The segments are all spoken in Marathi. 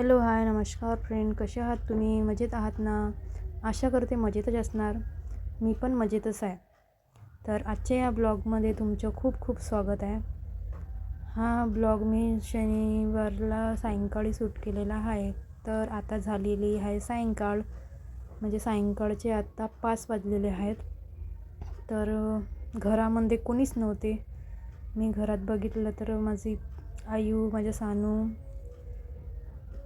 हॅलो हाय नमस्कार फ्रेंड कसे आहात तुम्ही? मजेत आहात ना? आशा करते मजेतच असणार. मी पण मजेतच आहे. तर आजच्या या ब्लॉगमध्ये तुमचं खूप खूप स्वागत आहे. हा ब्लॉग मी शनिवारला सायंकाळी सूट केलेला आहे. तर आता झालेली आहे सायंकाळ. म्हणजे सायंकाळचे आत्ता पाच वाजलेले आहेत. तर घरामध्ये कोणीच नव्हते. मी घरात बघितलं तर माझी आयू माझ्या सानू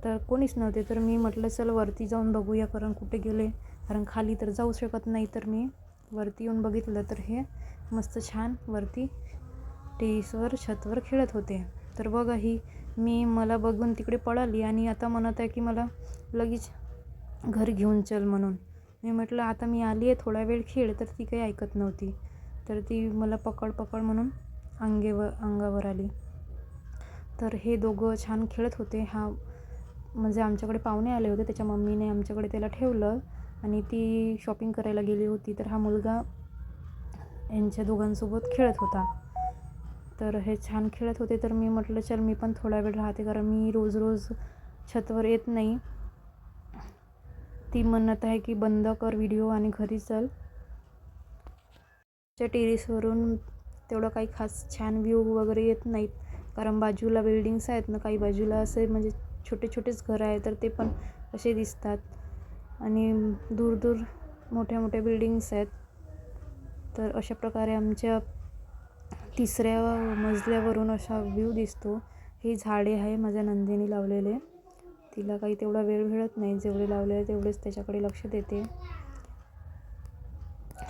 तर कोणीच नव्हते. तर मी म्हटलं चल वरती जाऊन बघूया कारण कुठे गेले. कारण खाली तर जाऊ शकत नाही. तर मी वरती येऊन बघितलं तर हे मस्त छान वरती टेसवर छतवर खेळत होते. तर बघा ही मी मला बघून तिकडे पळाली आणि आता म्हणत आहे की मला लगेच घर घेऊन चल म्हणून. मी म्हटलं आता मी आली आहे थोडा वेळ खेळ. तर ती काही ऐकत नव्हती. तर ती मला पकड पकड म्हणून अंगेवर अंगावर आली. तर हे दोघं छान खेळत होते. हा म्हणजे आमच्याकडे पाहुणे आले होते त्याच्या मम्मीने आमच्याकडे त्याला ठेवलं आणि ती शॉपिंग करायला गेली होती. तर हा मुलगा यांच्या दोघांसोबत खेळत होता. तर हे छान खेळत होते. तर मी म्हटलं चल मी पण थोडा वेळ राहते कारण मी रोज रोज छतवर येत नाही. ती म्हणत आहे की बंद कर व्हिडिओ आणि घरी चल. च्या टेरेसवरून तेवढं काही खास छान व्ह्यू वगैरे येत नाहीत. कारण बाजूला बिल्डिंग्स आहेत ना काही बाजूला असे म्हणजे छोटे छोटेच घरं आहे तर ते पण असे दिसतात. आणि दूर दूर मोठ्या मोठ्या बिल्डिंग्स आहेत. तर अशा प्रकारे आमच्या तिसऱ्या मजल्यावरून असा व्ह्यू दिसतो. हे झाडे आहे माझ्या नंदिनी लावलेले. तिला काही तेवढा वेळ मिळत नाही. जेवढे लावले तेवढेच त्याच्याकडे लक्ष देते.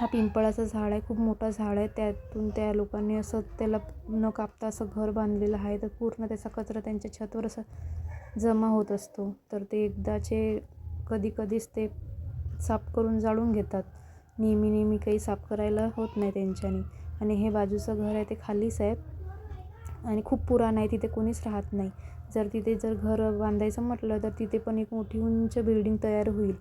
हा पिंपळाचं झाड आहे. खूप मोठं झाड आहे. त्यातून त्या लोकांनी असं त्याला न कापता असं घर बांधलेलं आहे. तर पूर्ण त्याचा कचरा त्यांच्या छतवर असं जमा होत असतो. तर ते एकदाचे कधी कधीच ते साफ करून जाळून घेतात. नेहमी नेहमी काही साफ करायला होत नाही त्यांच्यानी. आणि हे बाजूचं घर आहे ते खालीच आहे. आणि खूप पुराण आहे तिथे कोणीच राहत नाही. जर तिथे जर घर बांधायचं म्हटलं तर तिथे पण एक मोठी उंच बिल्डिंग तयार होईल.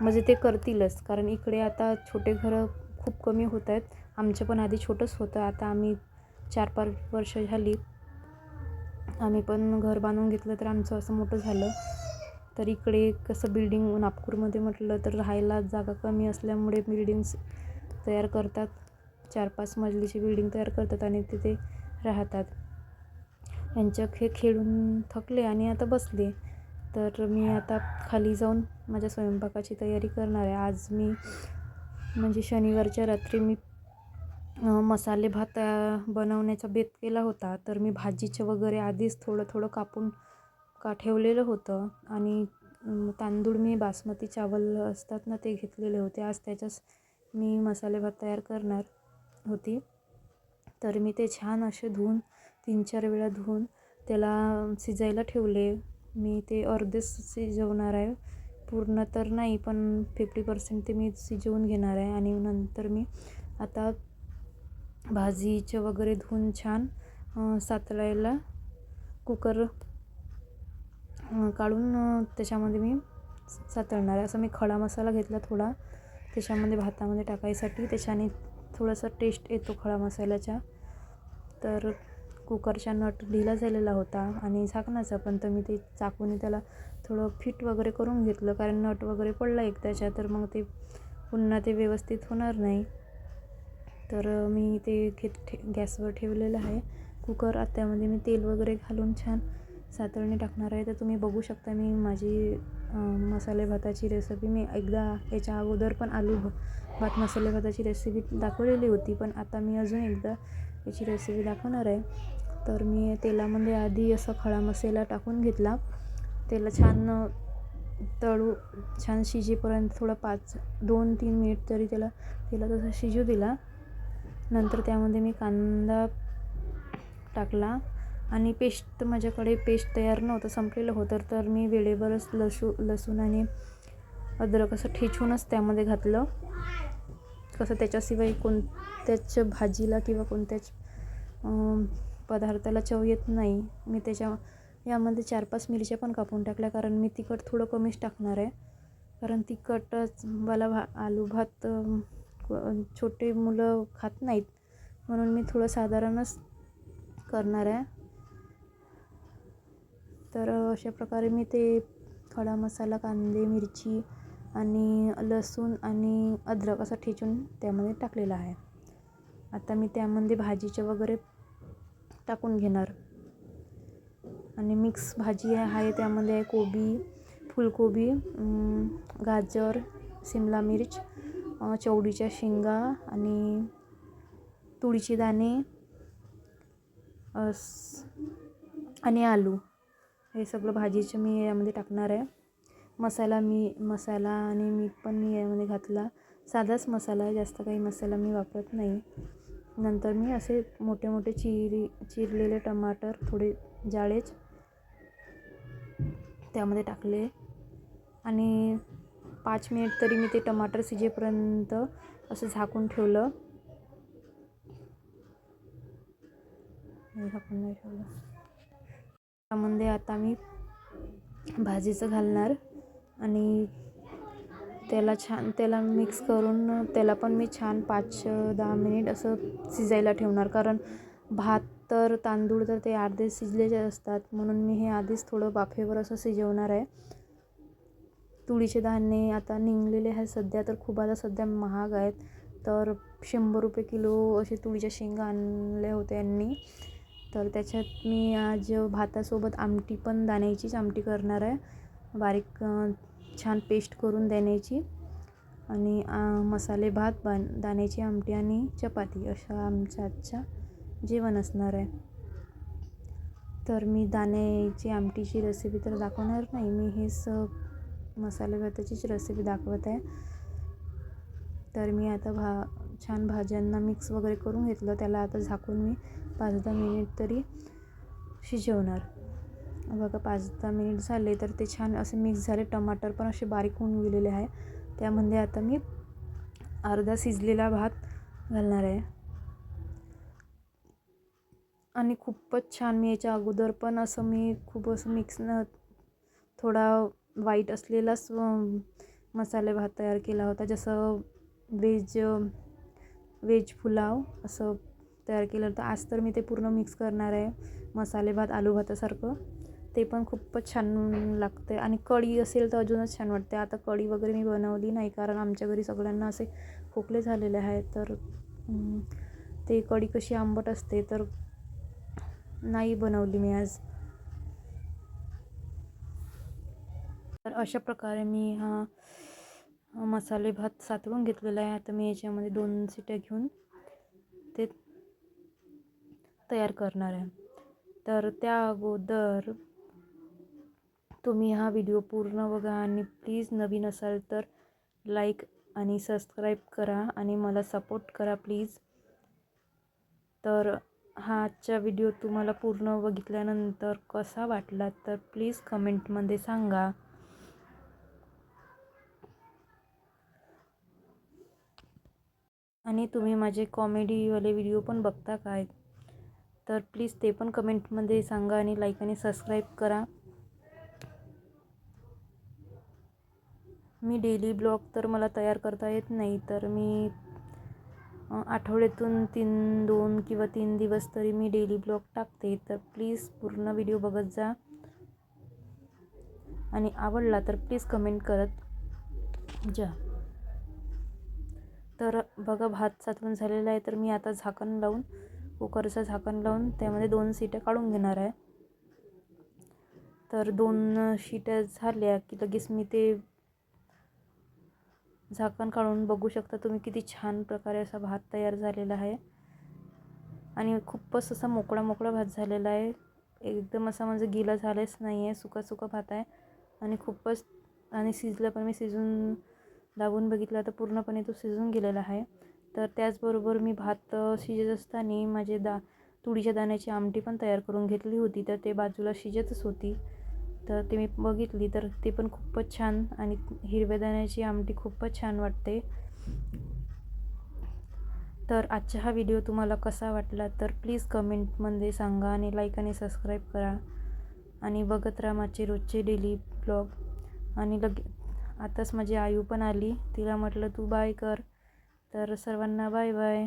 म्हणजे ते करतीलच. कारण इकडे आता छोटे घरं खूप कमी होत आहेत. आमचं पण आधी छोटंच होतं. आता आम्ही चार पाच वर्ष झाली आम्ही पण घर बांधून घेतलं तर आमचं असं मोठं झालं. तर इकडे कसं बिल्डिंग नागपूरमध्ये म्हटलं तर राहायला जागा कमी असल्यामुळे बिल्डिंग्स तयार करतात. चार पाच मजलीची बिल्डिंग तयार करतात आणि तिथे राहतात. यांच्या खे खेळून थकले आणि आता बसले. तर मी आता खाली जाऊन माझ्या स्वयंपाकाची तयारी करणार आहे. आज मी म्हणजे शनिवारच्या रात्री मी मसाले भात बनवण्याचा बेत केला होता. तर मी भाजीचं वगैरे आधीच थोडं थोडं कापून का ठेवलेलं होतं. आणि तांदूळ मी बासमती चावल असतात ना ते घेतलेले होते. आज त्याच्याच मी मसाले भात तयार करणार होती. तर मी ते छान असे धुवून तीन चार वेळा धुवून त्याला शिजायला ठेवले. मी ते अर्धेच शिजवणार आहे. पूर्ण तर नाही पण फिफ्टी पर्सेंट ते मी शिजवून घेणार आहे. आणि नंतर मी आता भाजीचं वगैरे धुवून छान सातळायला कुकर काढून त्याच्यामध्ये मी सातळणार आहे. असं मी खडा मसाला घेतला थोडा. त्याच्यामध्ये भातामध्ये टाकायसाठी त्याच्याने थोडासा टेस्ट येतो खडा मसाल्याचा. तर कुकरचा नट ढिला झालेला होता आणि झाकणाचा पण तर मी ते चाकूने त्याला थोडं फिट वगैरे करून घेतलं. कारण नट वगैरे पडला एक त्याच्या तर मग ते पुन्हा ते व्यवस्थित होणार नाही. तर मी ते घेत ठे गॅसवर ठेवलेलं आहे. कुकर आत्यामध्ये त्यामध्ये मी तेल वगैरे घालून छान सातळणी टाकणार आहे. तर तुम्ही बघू शकता मी माझी मसाले भाताची रेसिपी मी एकदा याच्या अगोदर पण आलू भात मसाले भाताची रेसिपी दाखवलेली होती. पण आता मी अजून एकदा याची रेसिपी दाखवणार आहे. तर मी तेलामध्ये आधी असं खडा मसाला टाकून घेतला. त्याला छान तळू छान शिजेपर्यंत थोडं पाच दोन तीन मिनिट तरी त्याला त्याला तसं शिजू दिला. नंतर त्यामध्ये मी कांदा टाकला आणि पेस्ट माझ्याकडे पेस्ट तयार नव्हतं संपलेलं होतं. तर मी वेळेवरच लसू लसूण आणि अद्रक असं ठेचूनच त्यामध्ये घातलं. कसं त्याच्याशिवाय कोणत्याच भाजीला किंवा कोणत्याच पदार्थाला चव येत नाही. मी त्याच्या यामध्ये चार पाच मिरच्या पण कापून टाकल्या कारण मी तिखट थोडं कमीच टाकणार आहे. कारण तिखटच मला भा आलू भात छोटे मुलं खात नाहीत. म्हणून मी थोडं साधारणच करणार आहे. तर अशा प्रकारे मी ते खडा मसाला कांदे मिरची आणि लसूण आणि अद्रक असं ठेचून त्यामध्ये टाकलेलं आहे. आता मी त्यामध्ये भाजीचे वगैरे टाकून घेणार. आणि मिक्स भाजी आहे त्यामध्ये आहे कोबी फुलकोबी गाजर सिमला मिर्च चवडीच्या शेंगा आणि तुळीचे दाणे आणि आलू. हे सगळं भाजीचं मी यामध्ये टाकणार आहे. मसाला मी मसाला आणि मीठ पण मी यामध्ये घातला. साधाच मसाला आहे जास्त काही मसाला मी वापरत नाही. नंतर मी असे मोठे मोठे चिरी चिरलेले टमाटर थोडे जाळेच त्यामध्ये टाकले. आणि पाच मिनिट तरी मी ते टमाटर शिजेपर्यंत असं झाकून ठेवलं. झाकून नाही ठेवलं. त्यामध्ये आता मी भाजीचं घालणार आणि त्याला छान त्याला मिक्स करून त्याला पण मी छान पाच दहा मिनिट असं शिजायला ठेवणार. कारण भात तर तांदूळ तर ते अर्धे शिजलेले असतात. म्हणून मी हे आधीच थोडं बाफेवर असं शिजवणार आहे. तुळीचे धान्य आता निघलेले आहेत सध्या तर खूप आता सध्या महाग आहेत. तर शंभर रुपये किलो असे तुळीच्या शेंगा आणल्या होत्या यांनी. तर त्याच्यात मी आज भातासोबत आमटी पण दाण्याचीच आमटी करणार आहे. बारीक छान पेस्ट करून देण्याची. आणि मसाले भात बन दाण्याची आमटी आणि चपाती अशा आमच्या आजच्या जेवण असणार आहे. तर मी दाण्याची आमटीची रेसिपी तर दाखवणार नाही मी हेच मसाले भाताचीच रेसिपी दाखवत आहे. तर मी आता भा छान भाज्यांना मिक्स वगैरे करून घेतलं. त्याला आता झाकून मी पाच दहा मिनिट तरी शिजवणार. बघा पाच दहा मिनिट झाले तर ते छान असे मिक्स झाले. टमाटर पण असे बारीक होऊन गेलेले आहे. त्यामध्ये आता मी अर्धा शिजलेला भात घालणार आहे. आणि खूपच छान मी याच्या अगोदर पण असं मी खूप असं मिक्स न थोडा वाईट असलेलाच मसाले भात तयार केला होता. जसं व्हेज व्हेज पुलाव असं तयार केलं होतं. आज तर मी ते पूर्ण मिक्स करणार आहे. मसाले भात आलू भातासारखं. ते पण खूपच छान लागते आणि कढी असेल तर अजूनच छान वाटते आता कढी वगैरे मी बनवली नाही कारण आमच्या घरी सगळ्यांना असे खोकले झालेले आहेत. तर ते कढी कशी आंबट असते तर नाही बनवली मी आज. तर अशा प्रकारे मी हा मसाले भात सातळून घेतलेला आहे. आता मी याच्यामध्ये दोन सिट्या घेऊन ते तयार करणार आहे. तर त्या अगोदर तुम्ही हा व्हिडिओ पूर्ण बघा आणि प्लीज नवीन असाल तर लाईक आणि सबस्क्राईब करा आणि मला सपोर्ट करा प्लीज. तर हा आजचा व्हिडिओ तुम्हाला पूर्ण बघितल्यानंतर कसा वाटला तर प्लीज कमेंटमध्ये सांगा. आणि तुम्ही माझे कॉमेडीवाले व्हिडिओ पण बघता काय? तर प्लीज ते पण कमेंटमध्ये सांगा आणि लाईक आणि सबस्क्राईब करा. मी डेली ब्लॉग तर मला तयार करता येत नाही तर मी आठवड्यातून तीन दोन किंवा तीन दिवस तरी मी डेली ब्लॉग टाकते. तर प्लीज पूर्ण व्हिडिओ बघत जा. आणि आवडला तर प्लीज कमेंट करत जा. तर बघा भात साचवून झालेला आहे. तर मी आता झाकण लावून कुकरचं झाकण लावून त्यामध्ये दोन शिट्या काढून घेणार आहे. तर दोन शिट्या झाल्या की लगेच मी ते झाकण काढून बघू शकता तुम्ही किती छान प्रकारे असा भात तयार झालेला आहे. आणि खूपच असा मोकळा मोकळा भात झालेला आहे. एकदम असा म्हणजे गिला झालेच नाही आहे सुका सुका भात आहे. आणि खूपच आणि शिजलं पण मी शिजून दाबून बघितला तर पूर्णपणे तो शिजून गेलेला आहे. तर त्याचबरोबर मी भात शिजत असताना माझे दा तुळीच्या दाण्याची आमटी पण तयार करून घेतली होती. तर ते बाजूला शिजतच होती. तर ते मी बघितली तर ते पण खूपच छान आणि हिरव्या दाण्याची आमटी खूपच छान वाटते. तर आजचा हा व्हिडिओ तुम्हाला कसा वाटला तर प्लीज कमेंटमध्ये सांगा आणि लाईक आणि सबस्क्राईब करा. आणि बघत राहा माझे रोजचे डेली ब्लॉग. आणि लगे आताच माझी आयू पण आली. तिला म्हटलं तू बाय कर. तर सर्वांना बाय बाय.